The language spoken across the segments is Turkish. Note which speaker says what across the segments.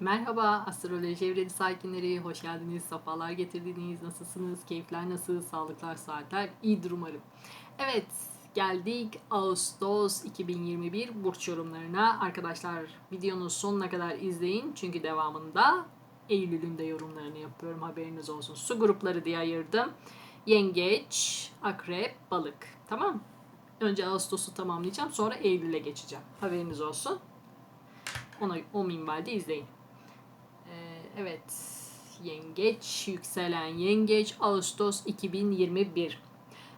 Speaker 1: Merhaba Astroloji Evreni sakinleri, hoş geldiniz, sefalar getirdiniz, nasılsınız, keyifler nasıl, sağlıklar, saatler iyidir umarım. Evet, geldik Ağustos 2021 burç yorumlarına. Arkadaşlar videonun sonuna kadar izleyin çünkü devamında Eylül'ün de yorumlarını yapıyorum haberiniz olsun. Su grupları diye ayırdım. Yengeç, Akrep, Balık. Tamam? Önce Ağustos'u tamamlayacağım sonra Eylül'e geçeceğim. Haberiniz olsun. Ona, o minvalde izleyin. Evet. Yengeç, yükselen yengeç, Ağustos 2021.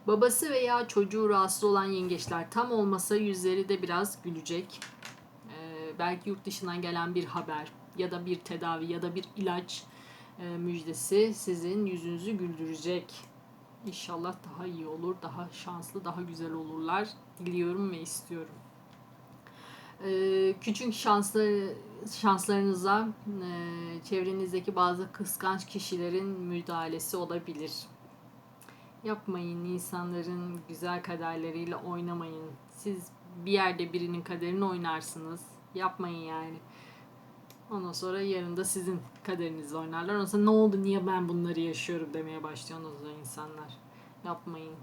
Speaker 1: Babası veya çocuğu rahatsız olan yengeçler tam olmasa yüzleri de biraz gülecek. Ee, belki yurt dışından gelen bir haber ya da bir tedavi ya da bir ilaç e, müjdesi sizin yüzünüzü güldürecek. İnşallah daha iyi olur, daha şanslı, daha güzel olurlar diliyorum ve istiyorum. Ee, küçük şansları şanslarınıza e, çevrenizdeki bazı kıskanç kişilerin müdahalesi olabilir. Yapmayın insanların güzel kaderleriyle oynamayın. Siz bir yerde birinin kaderini oynarsınız. Yapmayın yani. Ondan sonra yarın da sizin kaderinizle oynarlar. Ondan sonra ne oldu niye ben bunları yaşıyorum demeye başlıyor ondan sonra insanlar. Yapmayın.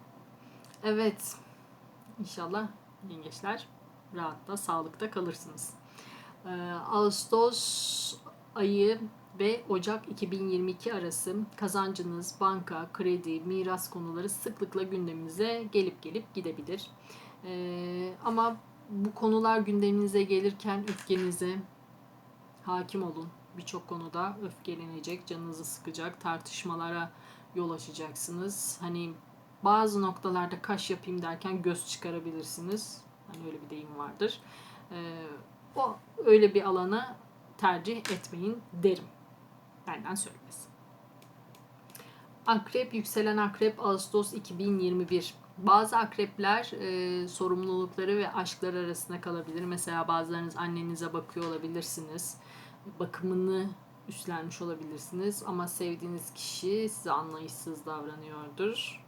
Speaker 1: Evet. İnşallah yengeçler rahatta, sağlıkta kalırsınız. Ee, Ağustos ayı ve Ocak 2022 arası kazancınız, banka, kredi, miras konuları sıklıkla gündeminize gelip gelip gidebilir. Ee, ama bu konular gündeminize gelirken öfkenize hakim olun. Birçok konuda öfkelenecek, canınızı sıkacak, tartışmalara yol açacaksınız. Hani bazı noktalarda kaş yapayım derken göz çıkarabilirsiniz. Hani öyle bir deyim vardır. Ee, o öyle bir alana tercih etmeyin derim. Benden söylemesi. Akrep, yükselen akrep Ağustos 2021. Bazı akrepler e, sorumlulukları ve aşkları arasında kalabilir. Mesela bazılarınız annenize bakıyor olabilirsiniz. Bakımını üstlenmiş olabilirsiniz. Ama sevdiğiniz kişi size anlayışsız davranıyordur.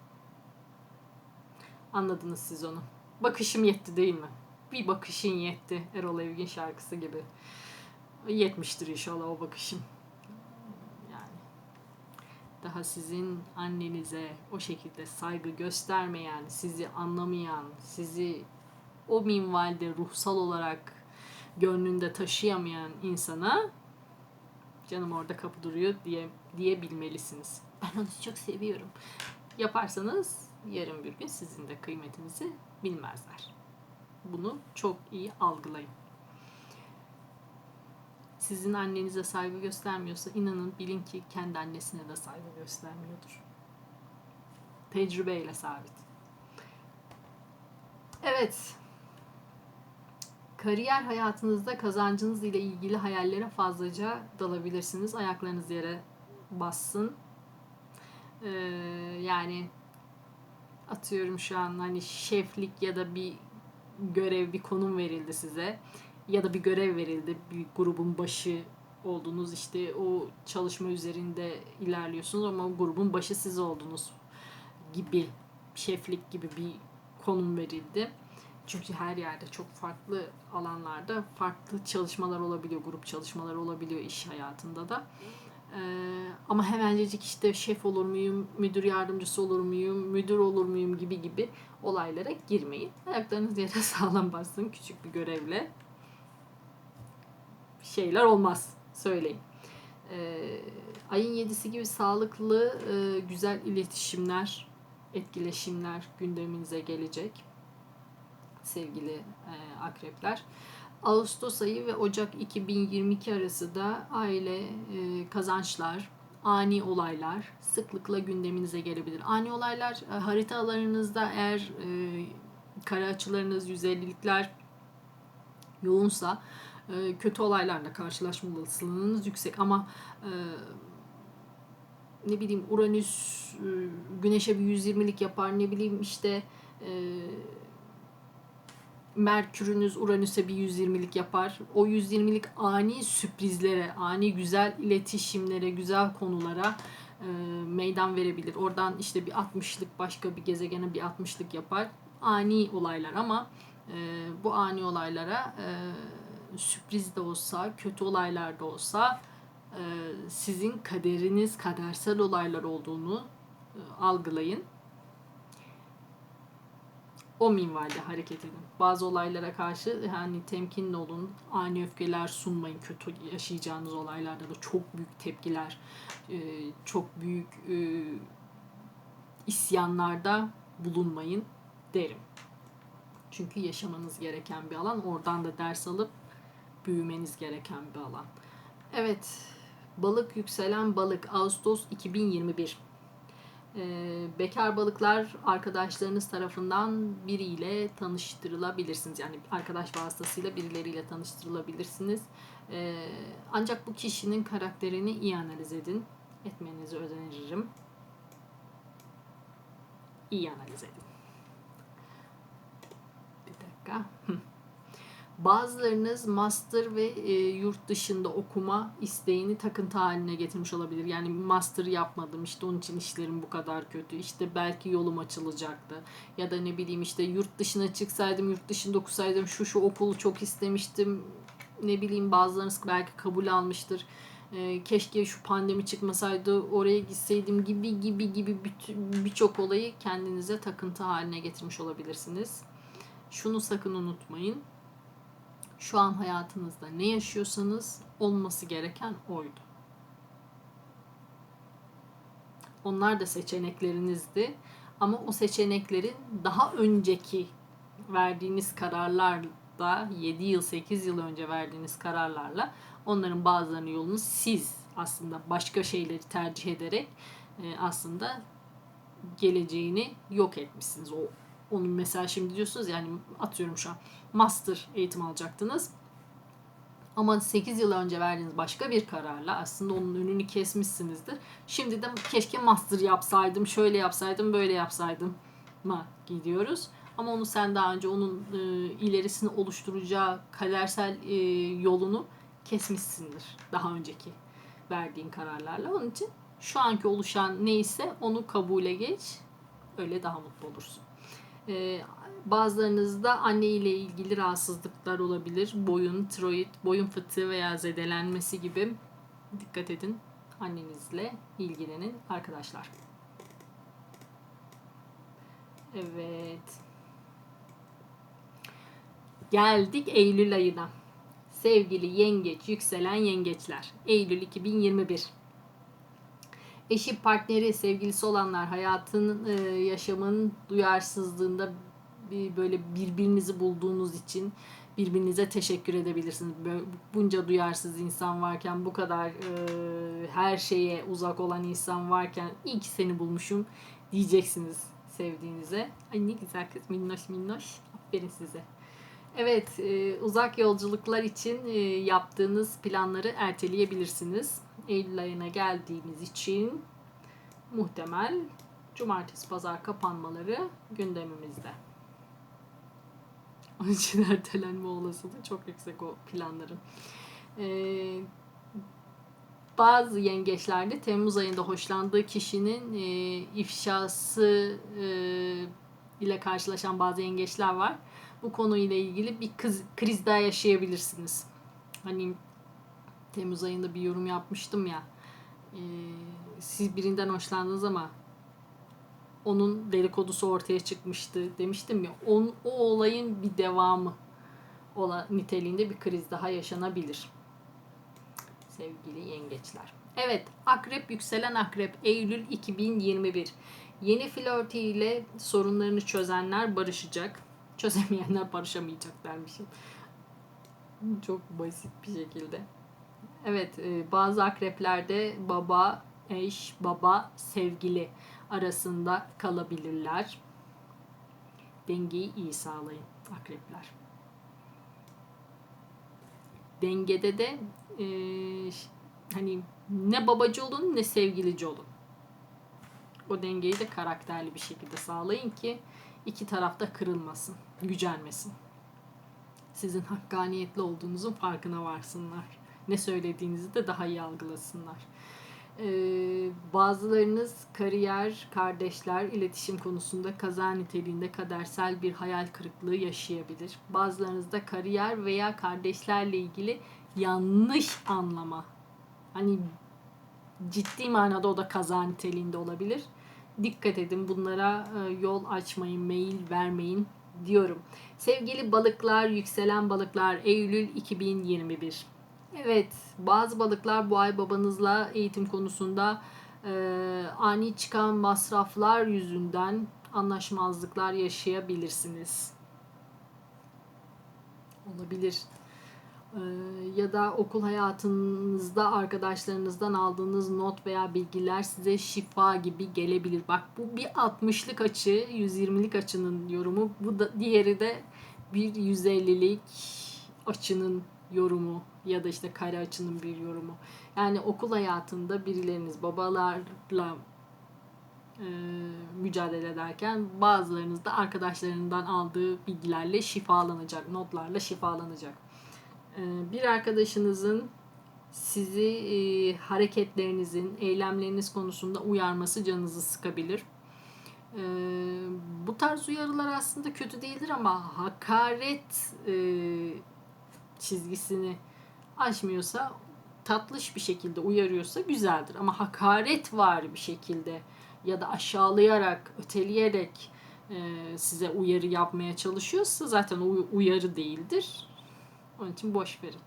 Speaker 1: Anladınız siz onu. Bakışım yetti değil mi? Bir bakışın yetti. Erol Evgin şarkısı gibi. Yetmiştir inşallah o bakışım. Yani daha sizin annenize o şekilde saygı göstermeyen, sizi anlamayan, sizi o minvalde ruhsal olarak gönlünde taşıyamayan insana canım orada kapı duruyor diye diyebilmelisiniz. Ben onu çok seviyorum. Yaparsanız yarın bir gün sizin de kıymetinizi bilmezler. Bunu çok iyi algılayın. Sizin annenize saygı göstermiyorsa inanın bilin ki kendi annesine de saygı göstermiyordur. Tecrübeyle sabit. Evet. Kariyer hayatınızda kazancınız ile ilgili hayallere fazlaca dalabilirsiniz. Ayaklarınız yere bassın. Ee, yani atıyorum şu an hani şeflik ya da bir görev, bir konum verildi size ya da bir görev verildi. Bir grubun başı oldunuz işte o çalışma üzerinde ilerliyorsunuz ama o grubun başı siz oldunuz gibi şeflik gibi bir konum verildi. Çünkü her yerde çok farklı alanlarda farklı çalışmalar olabiliyor, grup çalışmaları olabiliyor iş hayatında da. Ee, ama hemencecik işte şef olur muyum, müdür yardımcısı olur muyum, müdür olur muyum gibi gibi olaylara girmeyin. Ayaklarınız yere sağlam bassın küçük bir görevle. Şeyler olmaz söyleyeyim. Ee, ayın yedisi gibi sağlıklı, e, güzel iletişimler, etkileşimler gündeminize gelecek sevgili e, akrepler. Ağustos ayı ve Ocak 2022 arası da aile e, kazançlar, ani olaylar sıklıkla gündeminize gelebilir. Ani olaylar e, haritalarınızda eğer e, kare açılarınız, yüzeylikler yoğunsa e, kötü olaylarla karşılaşma olasılığınız yüksek ama e, ne bileyim Uranüs e, Güneş'e bir 120'lik yapar ne bileyim işte e, Merkür'ünüz Uranüs'e bir 120'lik yapar. O 120'lik ani sürprizlere, ani güzel iletişimlere, güzel konulara e, meydan verebilir. Oradan işte bir 60'lık başka bir gezegene bir 60'lık yapar. Ani olaylar ama e, bu ani olaylara e, sürpriz de olsa, kötü olaylar da olsa e, sizin kaderiniz, kadersel olaylar olduğunu e, algılayın. O minvalde hareket edin. Bazı olaylara karşı yani temkinli olun. Ani öfkeler sunmayın. Kötü yaşayacağınız olaylarda da çok büyük tepkiler, e, çok büyük e, isyanlarda bulunmayın derim. Çünkü yaşamanız gereken bir alan. Oradan da ders alıp büyümeniz gereken bir alan. Evet. Balık yükselen balık Ağustos 2021. Ee, bekar balıklar arkadaşlarınız tarafından biriyle tanıştırılabilirsiniz. Yani arkadaş vasıtasıyla birileriyle tanıştırılabilirsiniz. Ee, ancak bu kişinin karakterini iyi analiz edin. Etmenizi öneririm. İyi analiz edin. Bir dakika. Bazılarınız master ve e, yurt dışında okuma isteğini takıntı haline getirmiş olabilir. Yani master yapmadım işte onun için işlerim bu kadar kötü. İşte belki yolum açılacaktı. Ya da ne bileyim işte yurt dışına çıksaydım, yurt dışında okusaydım şu şu okulu çok istemiştim. Ne bileyim bazılarınız belki kabul almıştır. E, keşke şu pandemi çıkmasaydı oraya gitseydim gibi gibi gibi birçok olayı kendinize takıntı haline getirmiş olabilirsiniz. Şunu sakın unutmayın şu an hayatınızda ne yaşıyorsanız olması gereken oydu. Onlar da seçeneklerinizdi. Ama o seçeneklerin daha önceki verdiğiniz kararlarla 7 yıl 8 yıl önce verdiğiniz kararlarla onların bazılarının yolunu siz aslında başka şeyleri tercih ederek e, aslında geleceğini yok etmişsiniz. O onun mesela şimdi diyorsunuz yani atıyorum şu an master eğitim alacaktınız. Ama 8 yıl önce verdiğiniz başka bir kararla aslında onun önünü kesmişsinizdir. Şimdi de keşke master yapsaydım, şöyle yapsaydım, böyle yapsaydım ma gidiyoruz. Ama onu sen daha önce onun e, ilerisini oluşturacağı kadersel e, yolunu kesmişsindir daha önceki verdiğin kararlarla. Onun için şu anki oluşan neyse onu kabule geç. Öyle daha mutlu olursun. Ee, bazılarınızda anne ile ilgili rahatsızlıklar olabilir. Boyun, tiroid, boyun fıtığı veya zedelenmesi gibi. Dikkat edin. Annenizle ilgilenin arkadaşlar. Evet. Geldik Eylül ayına. Sevgili yengeç, yükselen yengeçler. Eylül 2021 eşi, partneri, sevgilisi olanlar hayatın, e, yaşamın duyarsızlığında bir böyle birbirinizi bulduğunuz için birbirinize teşekkür edebilirsiniz. Böyle, bunca duyarsız insan varken, bu kadar e, her şeye uzak olan insan varken iyi ki seni bulmuşum diyeceksiniz sevdiğinize. Ay ne güzel kız minnoş minnoş. Aferin size. Evet, e, uzak yolculuklar için e, yaptığınız planları erteleyebilirsiniz. Eylül ayına geldiğimiz için muhtemel cumartesi pazar kapanmaları gündemimizde. Onun için ertelenme olasılığı çok yüksek o planların. Ee, bazı yengeçlerde Temmuz ayında hoşlandığı kişinin e, ifşası e, ile karşılaşan bazı yengeçler var. Bu konuyla ilgili bir kız, kriz daha yaşayabilirsiniz. Hani Temmuz ayında bir yorum yapmıştım ya. E, siz birinden hoşlandınız ama onun dedikodusu ortaya çıkmıştı demiştim ya. On, o olayın bir devamı ola, niteliğinde bir kriz daha yaşanabilir. Sevgili yengeçler. Evet, akrep yükselen akrep Eylül 2021. Yeni flörtüyle sorunlarını çözenler barışacak. Çözemeyenler barışamayacak dermişim. Çok basit bir şekilde. Evet, e, bazı akreplerde baba, eş, baba, sevgili arasında kalabilirler. Dengeyi iyi sağlayın akrepler. Dengede de e, hani ne babacı olun ne sevgilici olun. O dengeyi de karakterli bir şekilde sağlayın ki iki tarafta kırılmasın, gücenmesin. Sizin hakkaniyetli olduğunuzun farkına varsınlar. Ne söylediğinizi de daha iyi algılasınlar. Ee, bazılarınız kariyer, kardeşler, iletişim konusunda kaza niteliğinde kadersel bir hayal kırıklığı yaşayabilir. Bazılarınız da kariyer veya kardeşlerle ilgili yanlış anlama. Hani ciddi manada o da kaza niteliğinde olabilir. Dikkat edin bunlara e, yol açmayın, mail vermeyin diyorum. Sevgili balıklar, yükselen balıklar Eylül 2021. Evet, bazı balıklar bu ay babanızla eğitim konusunda e, ani çıkan masraflar yüzünden anlaşmazlıklar yaşayabilirsiniz. Olabilir. Ee, ya da okul hayatınızda arkadaşlarınızdan aldığınız not veya bilgiler size şifa gibi gelebilir. Bak bu bir 60'lık açı, 120'lik açının yorumu. Bu da diğeri de bir 150'lik açının yorumu ya da işte kare açının bir yorumu. Yani okul hayatında birileriniz babalarla e, mücadele ederken bazılarınız da arkadaşlarından aldığı bilgilerle şifalanacak, notlarla şifalanacak. E, bir arkadaşınızın sizi e, hareketlerinizin, eylemleriniz konusunda uyarması canınızı sıkabilir. E, bu tarz uyarılar aslında kötü değildir ama hakaret e, çizgisini aşmıyorsa tatlış bir şekilde uyarıyorsa güzeldir. Ama hakaret var bir şekilde ya da aşağılayarak, öteleyerek e, size uyarı yapmaya çalışıyorsa zaten uy- uyarı değildir. Onun için boş verin.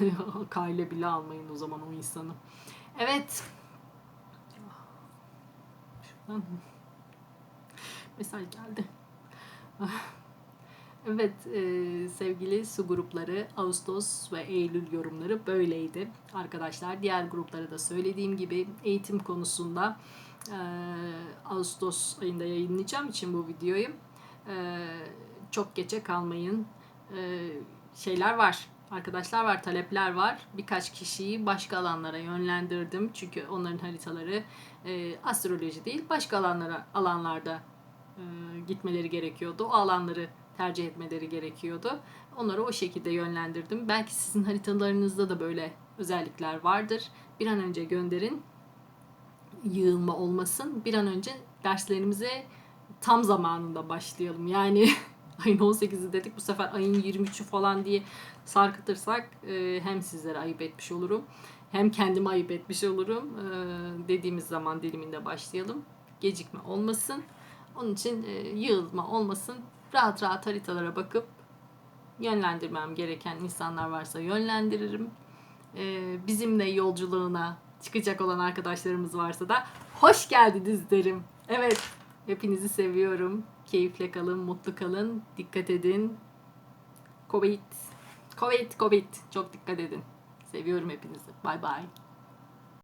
Speaker 1: Kale bile almayın o zaman o insanı. Evet. Şuradan mesaj geldi. Evet e, sevgili su grupları Ağustos ve Eylül yorumları böyleydi arkadaşlar. Diğer grupları da söylediğim gibi eğitim konusunda e, Ağustos ayında yayınlayacağım için bu videoyu. E, çok geçe kalmayın. E, şeyler var. Arkadaşlar var, talepler var. Birkaç kişiyi başka alanlara yönlendirdim. Çünkü onların haritaları e, astroloji değil, başka alanlara alanlarda e, gitmeleri gerekiyordu. O alanları tercih etmeleri gerekiyordu. Onları o şekilde yönlendirdim. Belki sizin haritalarınızda da böyle özellikler vardır. Bir an önce gönderin. Yığılma olmasın. Bir an önce derslerimize tam zamanında başlayalım. Yani ayın 18'i dedik bu sefer ayın 23'ü falan diye sarkıtırsak e, hem sizlere ayıp etmiş olurum hem kendime ayıp etmiş olurum. E, dediğimiz zaman diliminde başlayalım. Gecikme olmasın. Onun için e, yığılma olmasın rahat rahat haritalara bakıp yönlendirmem gereken insanlar varsa yönlendiririm. Ee, bizimle yolculuğuna çıkacak olan arkadaşlarımız varsa da hoş geldiniz derim. Evet, hepinizi seviyorum. Keyifle kalın, mutlu kalın, dikkat edin. Covid, Covid, Covid. Çok dikkat edin. Seviyorum hepinizi. Bye bye.